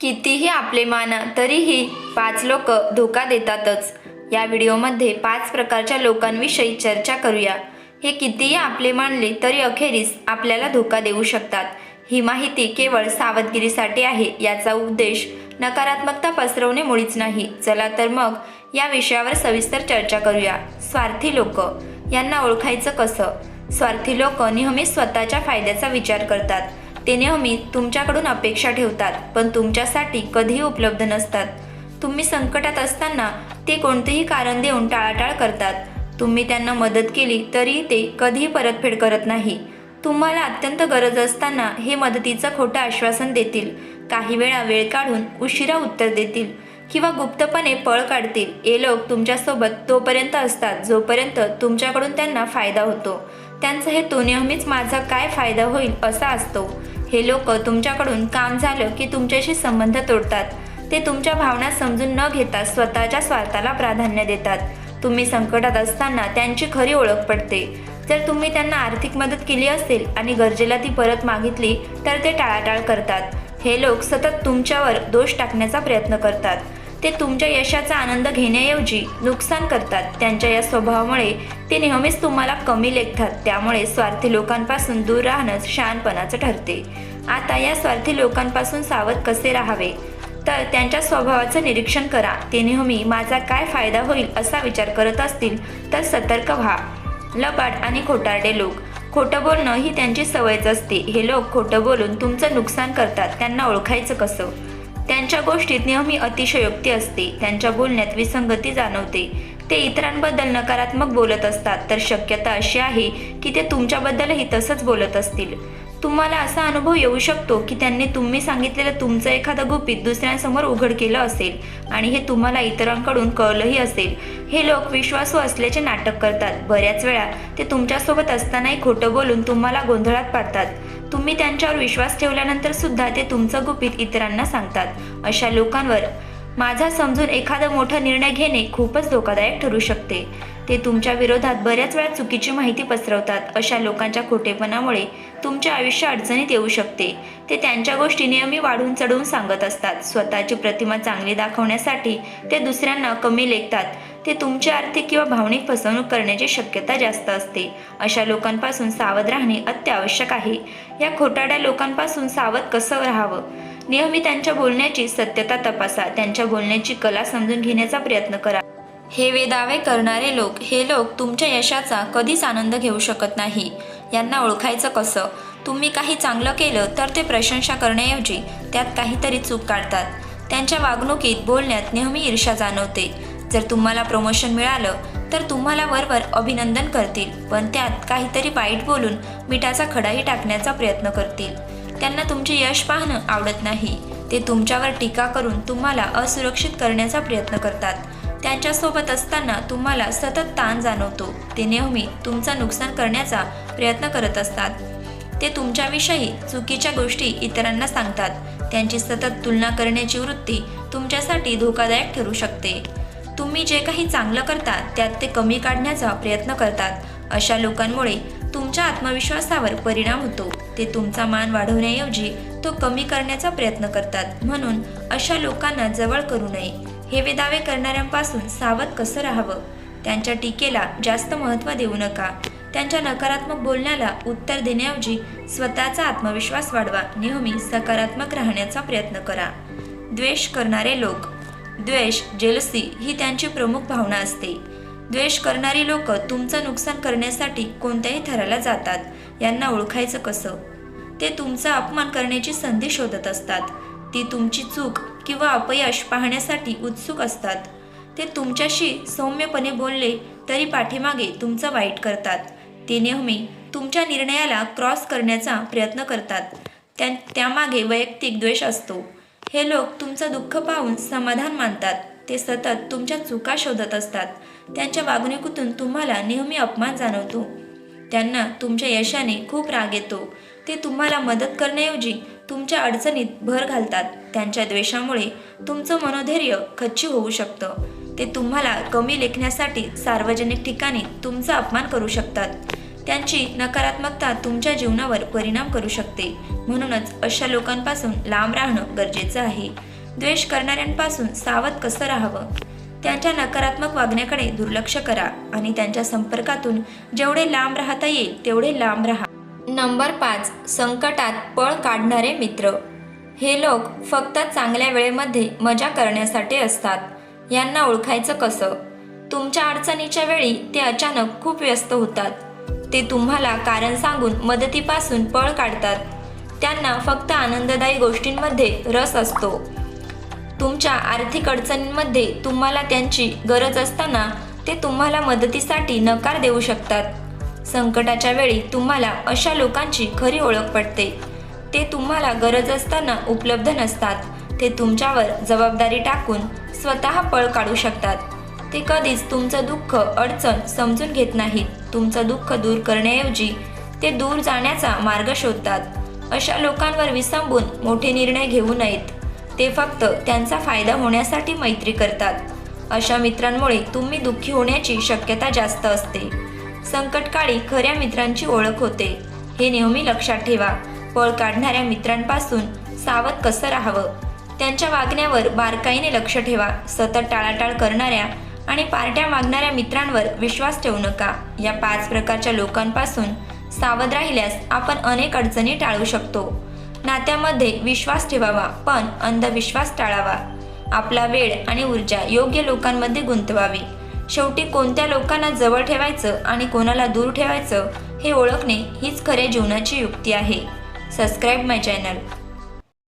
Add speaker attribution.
Speaker 1: कितीही आपले माना तरीही पाच लोक धोका देतातच. या व्हिडिओमध्ये पाच प्रकारच्या लोकांविषयी चर्चा करूया. हे कितीही आपले मानले तरी अखेरीस आपल्याला धोका देऊ शकतात. ही माहिती केवळ सावधगिरीसाठी आहे याचा उद्देश नकारात्मकता पसरवणे मुळीच नाही. चला तर मग या विषयावर सविस्तर चर्चा करूया. स्वार्थी लोक. यांना ओळखायचं कसं? स्वार्थी लोक नेहमी स्वतःच्या फायद्याचा विचार करतात. ते नेहमी तुमच्याकडून अपेक्षा ठेवतात पण तुमच्यासाठी कधीही उपलब्ध नसतात. तुम्ही संकटात असताना ते कोणतेही कारण देऊन टाळाटाळ करतात. तुम्ही त्यांना मदत केली तरी ते कधीही परतफेड करत नाही. तुम्हाला अत्यंत गरज असताना हे मदतीचं खोटं आश्वासन देतील. काही वेळा वेळ काढून उशिरा उत्तर देतील किंवा गुप्तपणे पळ काढतील. हे लोक तुमच्यासोबत तोपर्यंत असतात जोपर्यंत तुमच्याकडून त्यांना फायदा होतो. त्यांचा हेतू नेहमीच माझा काय फायदा होईल असा असतो. हे लोक तुमच्याकडून काम झालं की तुमच्याशी संबंध तोडतात. ते तुमच्या भावना समजून न घेता स्वतःच्या स्वार्थाला प्राधान्य देतात. तुम्ही संकटात असताना त्यांची खरी ओळख पडते. जर तुम्ही त्यांना आर्थिक मदत केली असेल आणि गरजेला ती परत मागितली तर ते टाळाटाळ करतात. हे लोक सतत तुमच्यावर दोष टाकण्याचा प्रयत्न करतात. ते तुमच्या यशाचा आनंद घेण्याऐवजी नुकसान करतात. त्यांच्या या स्वभावामुळे ते नेहमीच तुम्हाला कमी लेखतात. त्यामुळे स्वार्थी लोकांपासून दूर राहणंच शहाणपणाचं ठरते. आता या स्वार्थी लोकांपासून सावध कसे राहावे? तर त्यांच्या स्वभावाचं निरीक्षण करा. ते नेहमी माझा काय फायदा होईल असा विचार करत असतील तर सतर्क व्हा. लबाड आणि खोटारडे लोक. खोटं बोलणं ही त्यांची सवयच असते. हे लोक खोटं बोलून तुमचं नुकसान करतात. त्यांना ओळखायचं कसं? त्यांच्या गोष्टीत नेहमी अतिशयोक्ती असते. त्यांच्या बोलण्यात विसंगती जाणवते. ते इतरांबद्दल नकारात्मक बोलत असतात तर शक्यता अशी आहे की ते तुमच्याबद्दलही तसंच बोलत असतील. तुम्हाला असा अनुभव येऊ शकतो की त्यांनी तुम्ही सांगितलेलं तुमचं एखादं गुपित दुसऱ्यांसमोर उघड केलं असेल आणि हे तुम्हाला इतरांकडून कळलंही असेल. हे लोक विश्वासू असल्याचे नाटक करतात. बऱ्याच वेळा ते तुमच्यासोबत असतानाही खोटं बोलून तुम्हाला गोंधळात पाडतात. तुम्ही त्यांच्यावर विश्वास ठेवल्यानंतर सुद्धा ते तुमचं गुपित इतरांना सांगतात. अशा लोकांवर माझा समजून एखादा मोठा निर्णय घेणे खूपच धोकादायक ठरू शकते. ते तुमच्या विरोधात बऱ्याच वेळा चुकीची माहिती पसरवतात अशा लोकांच्या खोटेपणामुळे तुमचे आयुष्य अडचणीत येऊ शकते. ते त्यांच्या गोष्टी नेहमी वाढून चढवून सांगत असतात. स्वतःची प्रतिमा चांगली दाखवण्यासाठी ते दुसऱ्यांना कमी लेखतात. ते तुमची आर्थिक किंवा भावनिक फसवणूक करण्याची शक्यता जास्त असते. अशा लोकांपासून सावध राहणे अत्यावश्यक आहे. या खोटाड्या लोकांपासून सावध कसं राहावं? नेहमी त्यांच्या बोलण्याची सत्यता तपासा त्यांच्या बोलण्याची कला समजून घेण्याचा प्रयत्न करा. हे वेदावे करणारे लोक हे लोक तुमच्या यशाचा कधीच आनंद घेऊ शकत नाही. यांना ओळखायचं कसं? तुम्ही काही चांगलं केलं तर ते प्रशंसा करण्याऐवजी त्यात काहीतरी चूक काढतात. त्यांच्या वागणुकीत बोलण्यात नेहमी ईर्षा जाणवते. जर तुम्हाला प्रमोशन मिळालं तर तुम्हाला वरवर अभिनंदन करतील पण त्यात काहीतरी वाईट बोलून मिठाचा खडाही टाकण्याचा प्रयत्न करतील. त्यांना तुमचे यश पाहणं आवडत नाही. ते तुमच्यावर टीका करून तुम्हाला असुरक्षित करण्याचा प्रयत्न करतात. त्यांच्यासोबत असताना तुम्हाला सतत ताण जाणवतो. ते नेहमी तुमचं नुकसान करण्याचा प्रयत्न करत असतात. ते तुमच्याविषयी चुकीच्या गोष्टी इतरांना सांगतात. त्यांची सतत तुलना करण्याची वृत्ती तुमच्यासाठी धोकादायक ठरू शकते. तुम्ही जे काही चांगलं करता त्यात ते कमी काढण्याचा प्रयत्न करतात. अशा लोकांमुळे तुमच्या आत्मविश्वासावर परिणाम होतो. ते तुमचा मान वाढवण्याऐवजी तो कमी करण्याचा प्रयत्न करतात. म्हणून अशा लोकांना जवळ करू नये. हे वेदावे करणाऱ्यांपासून सावध कसं राहावं? त्यांच्या टीकेला जास्त महत्त्व देऊ नका. त्यांच्या नकारात्मक बोलण्याला उत्तर देण्याऐवजी स्वतःचा आत्मविश्वास वाढवा. नेहमी सकारात्मक राहण्याचा प्रयत्न करा. द्वेष करणारे लोक. द्वेष जेलसी ही त्यांची प्रमुख भावना असते. द्वेष करणारी लोक तुमचं नुकसान करण्यासाठी कोणत्याही थराला जातात. यांना ओळखायचं कसं? ते तुमचा अपमान करण्याची संधी शोधत असतात. ती तुमची चूक किंवा अपयश पाहण्यासाठी उत्सुक असतात. ते तुमच्याशी सौम्यपणे बोलले तरी पाठीमागे तुमचं वाईट करतात. ते नेहमी तुमच्या निर्णयाला क्रॉस करण्याचा प्रयत्न करतात. त्या त्यामागे वैयक्तिक द्वेष असतो. हे लोक तुमचं दुःख पाहून समाधान मानतात. ते सतत तुमच्या चुका शोधत असतात. त्यांच्या वागणुकीतून तुम्हाला नेहमी अपमान जाणवतो. त्यांना तुमच्या यशाने खूप राग येतो. ते तुम्हाला मदत करण्याऐवजी तुमच्या अडचणीत भर घालतात. त्यांच्या द्वेषामुळे तुमचं मनोधैर्य खच्ची होऊ शकतं. ते तुम्हाला कमी लेखण्यासाठी सार्वजनिक ठिकाणी तुमचा अपमान करू शकतात. त्यांची नकारात्मकता तुमच्या जीवनावर परिणाम करू शकते. म्हणूनच अशा लोकांपासून लांब राहणं गरजेचं आहे. द्वेष करणाऱ्यांपासून सावध कसं राहावं? त्यांच्या नकारात्मक वागण्याकडे दुर्लक्ष करा आणि त्यांच्या संपर्कातून जेवढे लांब राहता येईल तेवढे लांब राहा. नंबर पाच संकटात पळ काढणारे मित्र. हे लोक फक्त चांगल्या वेळेमध्ये मजा करण्यासाठी असतात. यांना ओळखायचं कसं? तुमच्या अडचणीच्या वेळी ते अचानक खूप व्यस्त होतात. ते तुम्हाला कारण सांगून मदतीपासून पळ काढतात. त्यांना फक्त आनंददायी गोष्टींमध्ये रस असतो. तुमच्या आर्थिक अडचणींमध्ये तुम्हाला त्यांची गरज असताना ते तुम्हाला मदतीसाठी नकार देऊ शकतात. संकटाच्या वेळी तुम्हाला अशा लोकांची खरी ओळख पडते. ते तुम्हाला गरज असताना उपलब्ध नसतात. ते तुमच्यावर जबाबदारी टाकून स्वतः पळ काढू शकतात. ते कधीच तुमचं दुःख अडचण समजून घेत नाहीत. तुमचं दुःख दूर करण्याऐवजी ते दूर जाण्याचा मार्ग शोधतात. अशा लोकांवर विसंबून मोठे निर्णय घेऊ नयेत. ते फक्त त्यांचा फायदा होण्यासाठी मैत्री करतात. अशा मित्रांमुळे तुम्ही दुःखी होण्याची शक्यता जास्त असते. संकटकाळी खऱ्या मित्रांची ओळख होते. हे नेहमी लक्षात ठेवा. पळ काढणाऱ्या मित्रांपासून सावध कसं राहावं? त्यांच्या वागण्यावर बारकाईने लक्ष ठेवा. सतत टाळाटाळ करणाऱ्या आणि पार्ट्या मागणाऱ्या मित्रांवर विश्वास ठेवू नका. या पाच प्रकारच्या लोकांपासून सावध राहिल्यास आपण अनेक अडचणी टाळू शकतो. नात्यामध्ये विश्वास ठेवावा पण अंधविश्वास टाळावा. आपला वेळ आणि ऊर्जा योग्य लोकांमध्ये गुंतवावी. शेवटी कोणत्या लोकांना जवळ ठेवायचं आणि कोणाला दूर ठेवायचं हे ओळखणे हीच खऱ्या जीवनाची युक्ती आहे. सबस्क्राईब माय चॅनल